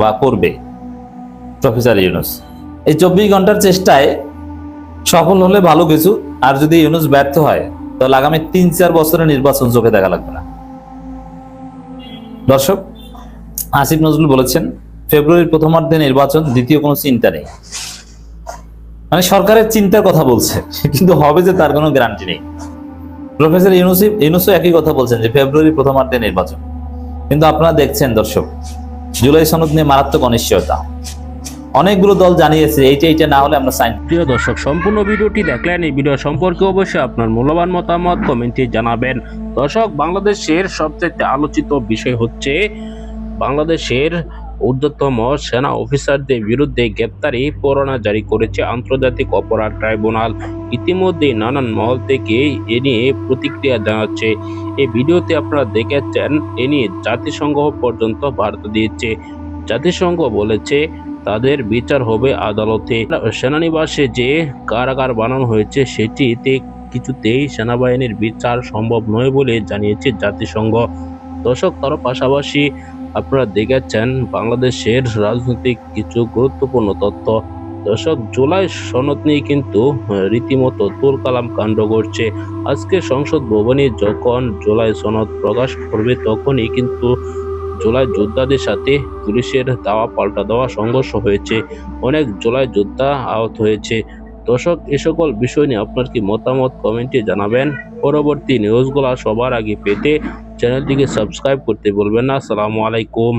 বা করবে। প্রফেসর ইউনুস, এই চব্বিশ ঘণ্টার চেষ্টায় সফল হলে ভালো কিছু, আর যদি ইউনুস ব্যর্থ হয়, তাহলে আগামী তিন চার বছরের নির্বাচন চোখে দেখা লাগবে না। দর্শক, আসিফ নজরুল বলেছেন, ফেব্রুয়ারির প্রথমার্ধে নির্বাচন দ্বিতীয় কোনো চিন্তা নেই। মানে সরকারের চিন্তার কথা বলছে, কিন্তু হবে যে তার কোনো গ্যারান্টি নেই। প্রফেসর ইউনুসিফ ইউনুসও একই কথা বলছেন যে ফেব্রুয়ারি প্রথমার্ধে নির্বাচন। কিন্তু আপনারা দেখছেন দর্শক জুলাই সনদ নিয়ে মারাত্মক অনিশ্চয়তা। অনেকগুলো দল জানিয়েছে, এইটা এইটা না হলে আমরা সাইন প্রিয় দর্শক, সম্পূর্ণ ভিডিওটি দেখলেন এই ভিডিও সম্পর্কে অবশ্যই আপনার মূল্যবান মতামত কমেন্টে জানাবেন। দর্শক, বাংলাদেশের সবচেয়ে আলোচিত বিষয় হচ্ছে, বাংলাদেশের ঊর্ধ্বতম সেনা অফিসারদের বিরুদ্ধে গ্রেপ্তারি পরোয়ানা জারি করেছে আন্তর্জাতিক অপরাধ ট্রাইব্যুনাল। ইতিমধ্যে নানান মহল থেকে এ নিয়ে প্রতিক্রিয়া জানাচ্ছে। এই ভিডিওতে আপনারা দেখেছেন, এ নিয়ে জাতিসংঘ পর্যন্ত বার্তা দিয়েছে। জাতিসংঘ বলেছে, তাদের বিচার হবে আদালতে। সেনানিবাসে যে কারাগার বানানো হয়েছে, সেটিতে কিছুতেই সেনাবাহিনীর বিচার সম্ভব নয় বলে জানিয়েছে জাতিসংঘ। দর্শক তার পাশাপাশি আপনারা দেখেছেন বাংলাদেশের রাজনৈতিক কিছু গুরুত্বপূর্ণ তথ্য। দর্শক, জুলাই সনদ নিয়ে কিন্তু রীতিমতো তুলকালাম কাণ্ড করছে আজকে সংসদ ভবনে যখন জুলাই সনদ প্রকাশ করবে, তখনই কিন্তু জুলাই যোদ্ধাদের সাথে পুলিশের দাওয়া পাল্টা দেওয়া সংঘর্ষ হয়েছে। অনেক জুলাই যোদ্ধা আহত হয়েছে। দর্শক, এ সকল বিষয় নিয়ে আপনার কি মতামত কমেন্টে জানাবেন। পরবর্তী নিউজগুলো সবার আগে পেতে চ্যানেলটিকে সাবস্ক্রাইব করতে বলবেন না আসসালামু আলাইকুম